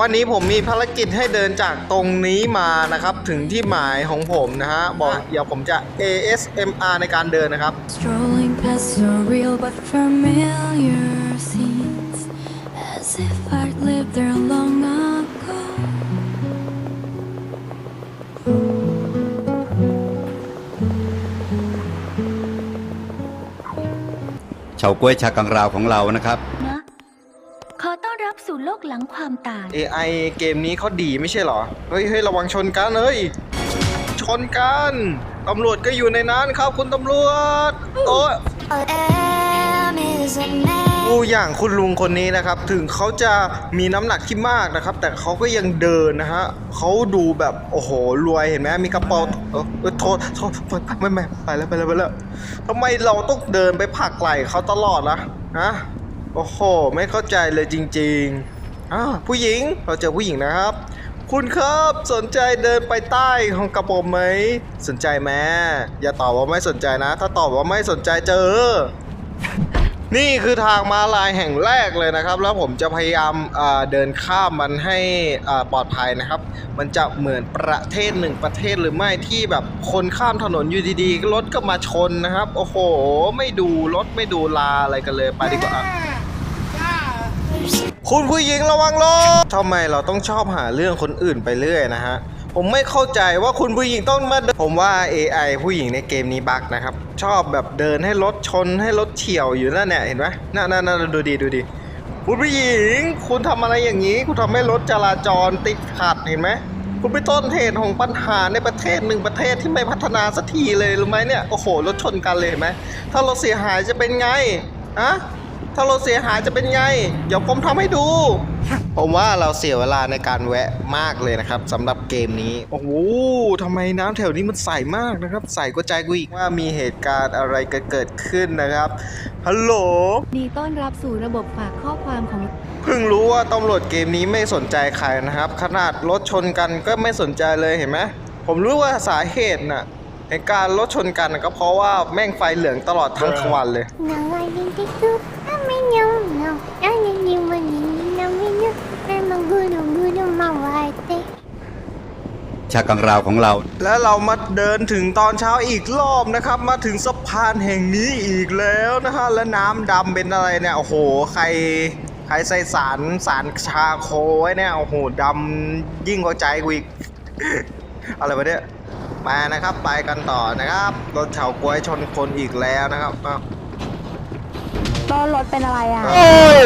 วันนี้ผมมีภารกิจให้เดินจากตรงนี้มานะครับ ถึงที่หมายของผมนะฮะ บอกเดี๋ยวผมจะ ASMR ในการเดินนะครับ Strolling past surreal but familiar scenes As if I'd lived there long ago เฉาก้วยชากังราวของเรานะครับนะขอ ต้อนรับสู่โลกหลังความตาย AI เกมนี้เขาดีไม่ใช่เหรอ เฮ้ยเฮ้ยระวังชนกันเฮ้ย ชนกัน ตำรวจก็อยู่ในนั้นครับคุณตำรวจ โอ้ย am is a man ผู้อย่างคุณลุงคนนี้นะครับ ถึงเขาจะมีน้ำหนักที่มากนะครับ แต่เขาก็ยังเดินนะฮะเขาดูแบบโอ้โหรวยเห็นไหมมีกระเป๋าเออเออโทษโทษไม่ไม่ไปแล้วไปแล้วไปแล้วทำไมเราต้องเดินไปผลักไหล่เขาตลอดล่ะฮะ โอ้โห ไม่เข้าใจเลยจริงๆอ้าวผู้หญิงเราเจอผู้หญิงนะครับ คุณครับสนใจเดินไปใต้ของกระโปรงไหม สนใจไหมอย่าตอบว่าไม่สนใจนะ ถ้าตอบว่าไม่สนใจเจอ นี่คือทางมาลายแห่งแรกเลยนะครับ แล้วผมจะพยายามเดินข้ามมันให้ปลอดภัยนะครับ มันจะเหมือนประเทศหนึ่งประเทศหรือไม่ที่แบบคนข้ามถนนอยู่ดีๆรถก็มาชนนะครับ โอ้โห ไม่ดูรถไม่ดูลาอะไรกันเลยไปดีกว่า คุณผู้หญิงระวังรถทำไมเราต้องชอบหาเรื่องคนอื่นไปเรื่อยนะฮะ ผมไม่เข้าใจว่าคุณผู้หญิงต้องมาผมว่า AI ผู้หญิงในเกมนี้บั๊กนะครับ ชอบแบบเดินให้รถชนให้รถเฉียวอยู่นั่นเนี่ยเห็นไหมน่าน่าน่าดูดีดูดี คุณผู้หญิง คุณทำอะไรอย่างนี้ คุณทำให้รถจราจรติดขัดเห็นไหมคุณเป็นต้นเหตุของปัญหาในประเทศหนึ่งประเทศที่ไม่พัฒนาสักทีเลยรู้ไหมเนี่ยโอ้โหรถชนกันเลยเห็นไหมถ้ารถเสียหายจะเป็นไงอะ ถ้ารถเสียหายจะเป็นไง เดี๋ยวผมทำให้ดู ผมว่าเราเสียเวลาในการแวะมากเลยนะครับสำหรับเกมนี้ โอ้โหทำไมน้ำแถวนี้มันใสมากนะครับ ใสกว่าใจกูอีกว่ามีเหตุการณ์อะไรเกิดขึ้นนะครับ ฮัลโหล ดีต้อนรับสู่ระบบฝากข้อความของ เพิ่งรู้ว่าตำรวจเกมนี้ไม่สนใจใครนะครับ ขนาดรถชนกันก็ไม่สนใจเลยเห็นไหม ผมรู้ว่าสาเหตุน่ะในการรถชนกันน่ะก็เพราะว่าแม่งไฟเหลืองตลอดทั้งวันเลย No, I didn't do. I'm in ชากังราวของเรา และเรามาเดินถึงตอนเช้าอีกรอบนะครับ มาถึงสะพานแห่งนี้อีกแล้วนะฮะและน้ำดำเป็นอะไรเนี่ยโอ้โหใครใครใส่สารสารชาโคไว้เนี่ยโอ้โหดำยิ่งกว่าใจกูอีก อะไรวะเนี่ยมานะครับไปกันต่อนะครับรถเฉากล้วยชนคนอีกแล้วนะครับอ้าวต้นรถเป็นอะไรอะ โอ้ย